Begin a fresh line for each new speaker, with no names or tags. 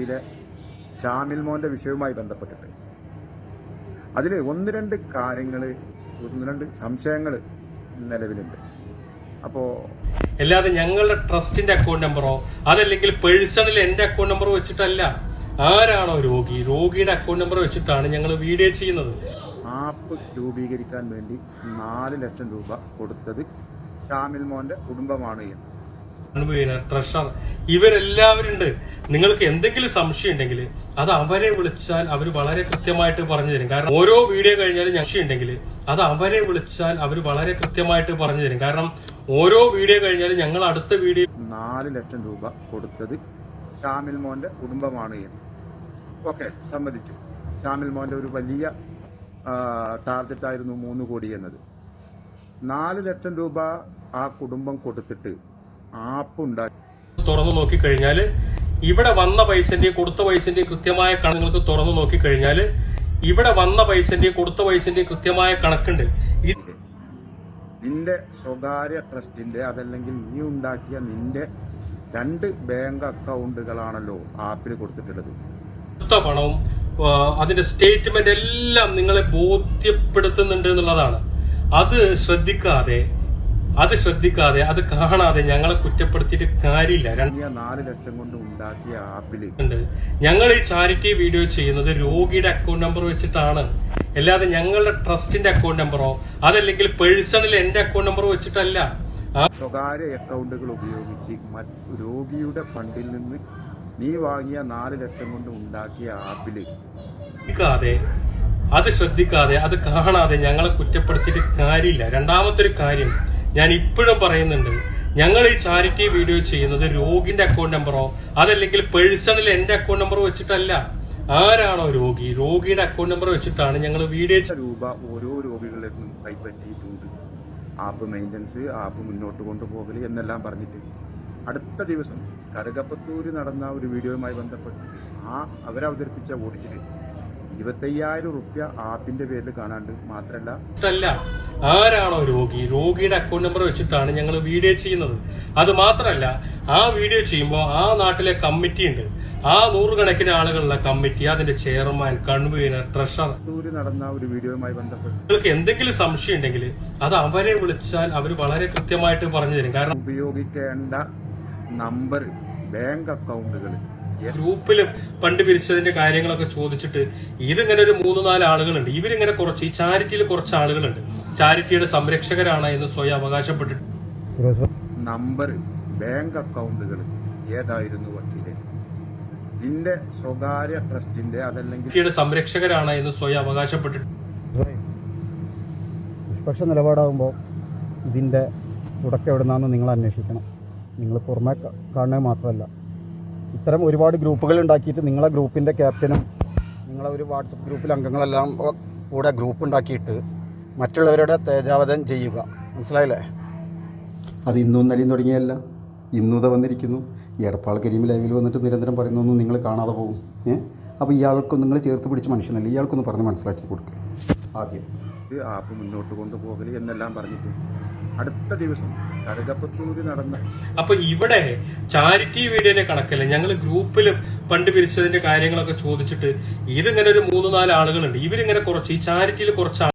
യിലെ ഷാമിൽ മോന്റെ വിഷയവുമായി ബന്ധപ്പെട്ടിട്ട്. അതിൽ ഒന്ന് രണ്ട് കാര്യങ്ങൾ ഒന്ന് രണ്ട് സംശയങ്ങൾ നിലവിലുണ്ട്. അപ്പോൾ
അല്ലാതെ ഞങ്ങളുടെ ട്രസ്റ്റിന്റെ അക്കൗണ്ട് നമ്പറോ അതല്ലെങ്കിൽ പേഴ്സണൽ എന്റെ അക്കൗണ്ട് നമ്പറോ വെച്ചിട്ടല്ല ആരാണോ രോഗി രോഗിയുടെ അക്കൗണ്ട് നമ്പർ വെച്ചിട്ടാണ് ഞങ്ങൾ വീഡിയോ ചെയ്യുന്നത്.
ആപ്പ് രൂപീകരിക്കാൻ വേണ്ടി നാല് ലക്ഷം രൂപ കൊടുത്തത് ഷാമിൽ മോന്റെ കുടുംബമാണ് എന്ന്.
ട്രഷർ ഇവരെല്ലാവരും ഉണ്ട് നിങ്ങൾക്ക് എന്തെങ്കിലും സംശയം ഉണ്ടെങ്കിൽ അത് അവരെ വിളിച്ചാൽ അവർ വളരെ കൃത്യമായിട്ട് പറഞ്ഞു തരും. കാരണം ഓരോ വീഡിയോ കഴിഞ്ഞാലും സംശയം ഉണ്ടെങ്കിൽ അത് അവരെ വിളിച്ചാൽ അവർ വളരെ കൃത്യമായിട്ട് പറഞ്ഞു തരും. കാരണം ഓരോ വീഡിയോ കഴിഞ്ഞാലും ഞങ്ങൾ അടുത്ത വീഡിയോ
നാല് ലക്ഷം രൂപ കൊടുത്തത് ഷാമിൽ മോന്റെ കുടുംബമാണ് എന്ന്. ഓക്കെ സമ്മതിച്ചു. ഷാമിൽ മോന്റെ ഒരു വലിയ ടാർഗറ്റ് ആയിരുന്നു മൂന്ന് കോടി എന്നത്. നാല് ലക്ഷം രൂപ ആ കുടുംബം കൊടുത്തിട്ട് ആപ്പ് ഉണ്ടാക്കി.
തുറന്നു നോക്കിക്കഴിഞ്ഞാൽ ഇവിടെ വന്ന പൈസന്റെയും കൊടുത്ത പൈസന്റെയും കൃത്യമായ കണങ്ങൾക്ക് തുറന്നു നോക്കിക്കഴിഞ്ഞാൽ ഇവിടെ വന്ന പൈസന്റെയും കൊടുത്ത പൈസന്റെയും കൃത്യമായ കണക്കുണ്ട്.
നിന്റെ സ്വകാര്യ ട്രസ്റ്റിന്റെ അതല്ലെങ്കിൽ നീ ഉണ്ടാക്കിയ നിന്റെ രണ്ട് ബാങ്ക് അക്കൗണ്ടുകളാണല്ലോ ആപ്പിൽ കൊടുത്തിട്ടുള്ളത്.
കൊടുത്ത പണവും അതിന്റെ സ്റ്റേറ്റ്മെന്റ് എല്ലാം നിങ്ങളെ ബോധ്യപ്പെടുത്തുന്നുണ്ട് എന്നുള്ളതാണ്. അത് ശ്രദ്ധിക്കാതെ അത് ശ്രദ്ധിക്കാതെ അത് കാണാതെ ഞങ്ങളെ കുറ്റപ്പെടുത്തിയിട്ട് കാര്യമില്ല.
നാല് ലക്ഷം കൊണ്ട് ഉണ്ടാക്കിയ ആപ്പിൽ
ഉണ്ട്. ഞങ്ങൾ ഈ ചാരിറ്റി വീഡിയോ ചെയ്യുന്നത് രോഗിയുടെ അക്കൗണ്ട് നമ്പർ വെച്ചിട്ടാണ്. അല്ലാതെ ഞങ്ങളുടെ ട്രസ്റ്റിന്റെ അക്കൗണ്ട് നമ്പറോ അതല്ലെങ്കിൽ പേഴ്സണൽ എന്റെ അക്കൗണ്ട് നമ്പർ വെച്ചിട്ടല്ല.
സ്വകാര്യ അക്കൗണ്ടുകൾ ഉപയോഗിച്ച് രോഗിയുടെ ഫണ്ടിൽ നിന്ന് നീ വാങ്ങിയ നാല് ലക്ഷം കൊണ്ട് ഉണ്ടാക്കിയ ആപ്പിൽ
ശ്രദ്ധിക്കാതെ അത് ശ്രദ്ധിക്കാതെ അത് കാണാതെ ഞങ്ങളെ കുറ്റപ്പെടുത്തിയിട്ട് കാര്യമില്ല. രണ്ടാമത്തെ ഒരു കാര്യം ഞാൻ ഇപ്പോഴും പറയുന്നുണ്ട് ഞങ്ങൾ ഈ ചാരിറ്റി വീഡിയോ ചെയ്യുന്നത് രോഗിന്റെ അക്കൗണ്ട് നമ്പറോ അതല്ലെങ്കിൽ പേഴ്സണൽ എന്റെ അക്കൗണ്ട് നമ്പറോ വെച്ചിട്ടല്ല. ആരാണോ രോഗി? രോഗിയുടെ അക്കൗണ്ട് നമ്പർ വെച്ചിട്ടാണ് ഞങ്ങൾ വീഡിയോ
രൂപ ഓരോ രോഗികളിൽ നിന്നും കൈപ്പറ്റിയിട്ടുണ്ട്. ആപ്പ് മെയിന്റനൻസ് ആപ്പ് മുന്നോട്ട് കൊണ്ടുപോകൽ എന്നെല്ലാം പറഞ്ഞിട്ട്. അടുത്ത ദിവസം കറുകപ്പത്തൂര് നടന്ന ഒരു വീഡിയോയുമായി ബന്ധപ്പെട്ട് ആ അവരവതരിപ്പിച്ച ഓഡിറ്റിൽ ഇരുപത്തയ്യായിരം റുപ്യ ആപ്പിന്റെ പേരിൽ കാണാണ്ട് മാത്രല്ല
അല്ല ആരാണോ രോഗി? രോഗിയുടെ അക്കൗണ്ട് നമ്പർ വെച്ചിട്ടാണ് ഞങ്ങൾ വീഡിയോ ചെയ്യുന്നത്. അത് മാത്രമല്ല ആ വീഡിയോ ചെയ്യുമ്പോൾ ആ നാട്ടിലെ കമ്മിറ്റി ഉണ്ട്. ആ നൂറുകണക്കിന് ആളുകളുടെ കമ്മിറ്റി അതിന്റെ ചെയർമാൻ കൺവീനർ ട്രഷറർ
നടന്ന ഒരു വീഡിയോയുമായി ബന്ധപ്പെട്ട്
നിങ്ങൾക്ക് എന്തെങ്കിലും സംശയം ഉണ്ടെങ്കിൽ അത് അവരെ വിളിച്ചാൽ അവർ വളരെ കൃത്യമായിട്ട് പറഞ്ഞു തരും. കാരണം
ഉപയോഗിക്കേണ്ട നമ്പർ ബാങ്ക് അക്കൗണ്ടുകൾ
ഗ്രൂപ്പിൽ പണ്ട് പിരിച്ചതിന്റെ കാര്യങ്ങളൊക്കെ ചോദിച്ചിട്ട് ഇതിങ്ങനെ ഒരു മൂന്ന് നാല് ആളുകളുണ്ട്. ഇവരിങ്ങനെ കുറച്ച് ഈ ചാരിറ്റിയിൽ കുറച്ച് ആളുകളുണ്ട്. ചാരിറ്റിയുടെ സംരക്ഷകരാണ് എന്ന് സ്വയം അവകാശപ്പെട്ടിട്ട്.
നമ്പർ ബാങ്ക് അക്കൗണ്ടുകൾ ഏതായിരുന്നു വക്കീലെ? നിന്റെ സ്വകാര്യ ട്രസ്റ്റിന്റെ അതല്ലെങ്കിൽ
സംരക്ഷകരാണ് എന്ന് സ്വയം അവകാശപ്പെട്ടിട്ട്.
നിഷ്പക്ഷ നിലപാടാകുമ്പോൾ ഇതിന്റെ തുടക്കം എവിടെ നിന്നാണെന്ന് നിങ്ങൾ അന്വേഷിക്കണം. നിങ്ങൾ പുറമെ കാണുന്നത് മാത്രമല്ല. ഇത്തരം ഒരുപാട് ഗ്രൂപ്പുകൾ ഉണ്ടാക്കിയിട്ട് നിങ്ങളെ ഗ്രൂപ്പിന്റെ ക്യാപ്റ്റനും നിങ്ങളെ ഒരു വാട്സപ്പ് ഗ്രൂപ്പിൽ അംഗങ്ങളെല്ലാം കൂടെ ഗ്രൂപ്പ് ഉണ്ടാക്കിയിട്ട് മറ്റുള്ളവരുടെ തേജാവതം ചെയ്യുക. മനസ്സിലായില്ലേ?
അത് ഇന്നും ഇന്നലെയും തുടങ്ങിയല്ല. ഇന്നൂത വന്നിരിക്കുന്നു. ഈ എടപ്പാൾ കരീം ലൈവിൽ വന്നിട്ട് നിരന്തരം പറയുന്നൊന്നും നിങ്ങൾ കാണാതെ പോകും. ഏ? അപ്പോൾ ഇയാൾക്കൊന്നും നിങ്ങൾ ചേർത്ത് പിടിച്ച മനുഷ്യനല്ല? ഇയാൾക്കൊന്ന് പറഞ്ഞ് മനസ്സിലാക്കി കൊടുക്കുക ആദ്യം.
ഇത് ആപ്പ് മുന്നോട്ട് കൊണ്ടുപോകൽ എന്നെല്ലാം പറഞ്ഞിട്ട് അടുത്ത ദിവസം കറുകപ്പത്തൂര് നടന്ന
അപ്പൊ ഇവിടെ ചാരിറ്റി വീഡിയോന്റെ കണക്കല്ല? ഞങ്ങൾ ഗ്രൂപ്പിൽ പണ്ട് പിരിച്ചതിന്റെ കാര്യങ്ങളൊക്കെ ചോദിച്ചിട്ട് ഇതിങ്ങനെ ഒരു മൂന്ന് നാല് ആളുകളുണ്ട്. ഇവരിങ്ങനെ കുറച്ച് ഈ ചാരിറ്റിയിൽ കുറച്ച്